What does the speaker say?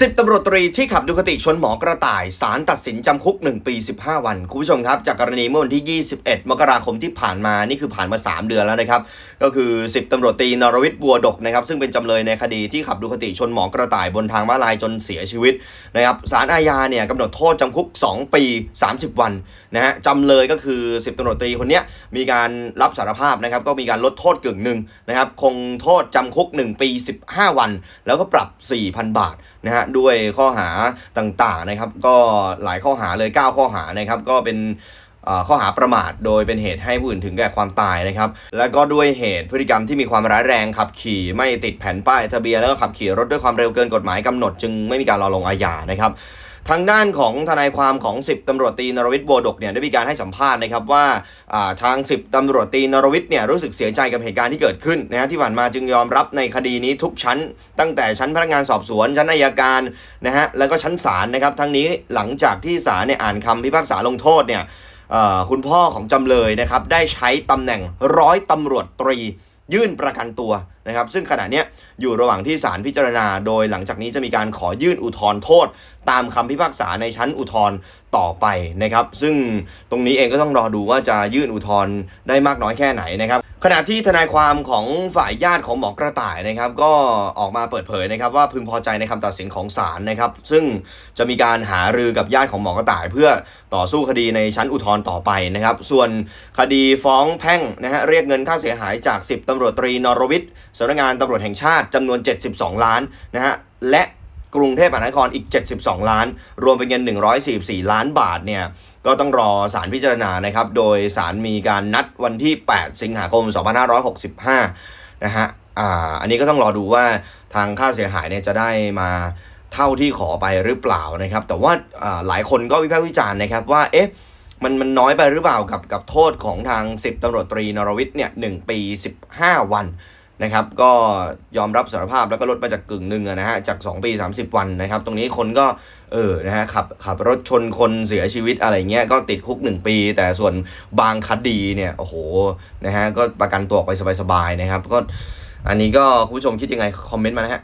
สิบตำรวจตรีที่ขับดูคติชนหมอกระต่ายสารตัดสินจำคุก 1 ปี 15 วัน คุณผู้ชมครับ จากกรณีเมื่อวันที่ 21 มกราคมที่ผ่านมานี่คือผ่านมา 3 เดือนแล้วนะครับ ก็คือ 10ตำรวจตรีนรวิทย์บัวดกนะครับซึ่งเป็นจำเลยในคดีที่ขับดูคติชนหมอกระต่ายบนทางม้าลายจนเสียชีวิตนะครับสารอาญาเนี่ยกำหนดโทษจำคุก 2 ปี 30 วันนะฮะจำเลยก็คือ 10ตำรวจตรีคนนี้มีการรับสารภาพนะครับก็มีการลดโทษกึ่งหนึ่งนะครับคงโทษจำคุก 1 ปี 15 วัน แล้วก็ปรับ 4,000 บาทนะฮะด้วยข้อหาต่างๆนะครับ ก็หลายข้อหาเลย 9 ข้อหานะครับ ก็เป็นข้อหาประมาทโดยเป็นเหตุให้ผู้อื่นถึงแก่ความตายนะครับ และก็ด้วยเหตุพฤติกรรมที่มีความร้ายแรงขับขี่ไม่ติดแผ่นป้ายทะเบียนแล้วก็ขับขี่รถด้วยความเร็วเกินกฎหมายกำหนด จึงไม่มีการรอลงอาญานะครับ ทางด้านของทนายความของ 10ตำรวจตรีนรวิทย์โบวดกเนี่ยได้มีการให้สัมภาษณ์นะครับว่าทาง 10ตำรวจตรีนรวิทย์เนี่ยรู้สึกเสียใจกับเหตุการณ์ที่เกิดขึ้นนะฮะที่ผ่านมาจึงยอมรับในคดีนี้ทุกชั้น ตั้งแต่ชั้นพนักงานสอบสวน ชั้นอัยการนะฮะแล้วก็ชั้นศาลนะครับทั้งนี้หลังจากที่ศาลเนี่ยอ่านคำพิพากษาลงโทษเนี่ยคุณพ่อของจำเลยนะครับได้ใช้ตำแหน่งร้อยตำรวจตรียื่นประกันตัวนะครับ ซึ่งขณะนี้อยู่ระหว่างที่ศาลพิจารณา โดยหลังจากนี้จะมีการขอยื่นอุทธรณ์โทษ ตามคำพิพากษาในชั้นอุทธรณ์ต่อไปนะครับ ซึ่งตรงนี้เองก็ต้องรอดูว่าจะยื่นอุทธรณ์ได้มากน้อยแค่ไหนนะครับขณะที่ทนายความของฝ่ายญาติของหมอกระต่ายนะครับ ก็ออกมาเปิดเผยนะครับ ว่าพึงพอใจในคำตัดสินของศาลนะครับ ซึ่งจะมีการหารือกับญาติของหมอกระต่าย เพื่อต่อสู้คดีในชั้นอุทธรณ์ต่อไปนะครับ ส่วนคดีฟ้องแพ่งนะฮะเรียกเงินค่าเสียหายจาก 10ตำรวจตรีนรวิทย์สำนักงานตำรวจแห่งชาติจำนวน 72 ล้านนะฮะและ กรุงเทพมหานครอีก 72 ล้าน รวมเป็นเงิน 144 ล้านบาทเนี่ยก็ต้องรอสารพิจารณานะครับ โดยสารมีการนัดวันที่ 8 สิงหาคม 2565 นะฮะอ่าอันนี้ก็ต้องรอดูว่าทางค่าเสียหายเนี่ยจะได้มาเท่าที่ขอไปหรือเปล่านะครับ แต่ว่าอ่าหลายคนก็วิพากษ์วิจารณ์นะครับว่าเอ๊ะมันมันน้อยไปหรือเปล่ากับกับโทษของทาง 10ตำรวจตรีนรวิทย์เนี่ยหปี 15 วัน นะครับก็ยอมรับสารภาพแล้วก็ลดมาจากกึ่งหนึ่งนะฮะจาก 2 ปี 30 วันนะครับ ตรงนี้คนก็เออนะฮะขับขับรถชนคนเสียชีวิตอะไรเงี้ยก็ติดคุก 1 ปี แต่ส่วนบางคดีเนี่ยโอ้โหนะฮะก็ประกันตัวออกไปสบายๆนะครับ ก็อันนี้ก็คุณผู้ชมคิดยังไงคอมเมนต์มานะฮะ